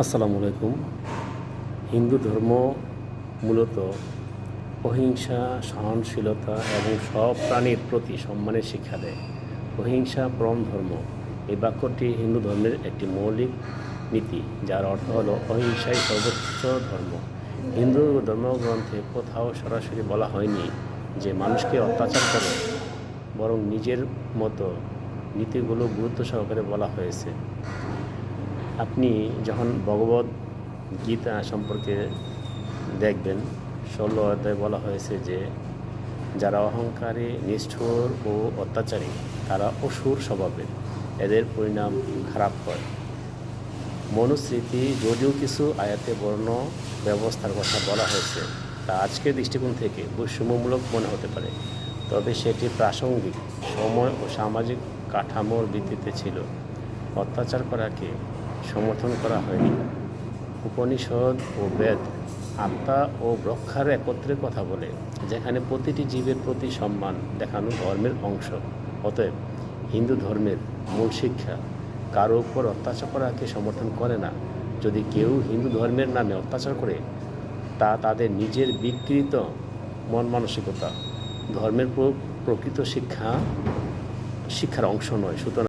আসসালামু আলাইকুম। হিন্দু ধর্ম মূলত অহিংসা, সহনশীলতা এবং সব প্রাণীর প্রতি সম্মানের শিক্ষা দেয়। অহিংসা পরম ধর্ম। এই বাক্যটি হিন্দু ধর্মের একটি মৌলিক নীতি, যার অর্থ হল অহিংসাই সর্বোচ্চ ধর্ম। হিন্দু ধর্মগ্রন্থে কোথাও সরাসরি বলা হয়নি যে মানুষকে অত্যাচার করে, বরং নিজের মতো নীতিগুলো গুরুত্ব সহকারে বলা হয়েছে। আপনি যখন ভগবত গীতা সম্পর্কে দেখবেন, ষোলো অধ্যায় বলা হয়েছে যে, যারা অহংকারী, নিষ্ঠুর ও অত্যাচারী, তারা অসুর স্বভাবের। এদের পরিণাম খারাপ হয়। মনুস্মৃতি যদিও কিছু আয়াতে বর্ণ ব্যবস্থার কথা বলা হয়েছে, তা আজকের দৃষ্টিকোণ থেকে বৈষম্যমূলক মনে হতে পারে। তবে সেটি প্রাসঙ্গিক, সময় ও সামাজিক কাঠামোর ভিত্তিতে ছিল। অত্যাচার করাকে সমর্থন করা হয়নি। উপনিষদ ও বেদ আত্মা ও ব্রক্ষার একত্রে কথা বলে, যেখানে প্রতিটি জীবের প্রতি সম্মান দেখানো ধর্মের অংশ। অতএব হিন্দু ধর্মের মূল শিক্ষা, কারও উপর অত্যাচার করাকে সমর্থন করে না। যদি কেউ হিন্দু ধর্মের নামে অত্যাচার করে, তা তাদের নিজের বিকৃত মন মানসিকতা ধর্মের প্রকৃত শিক্ষা, শিক্ষার অংশ নয়। সুতরাং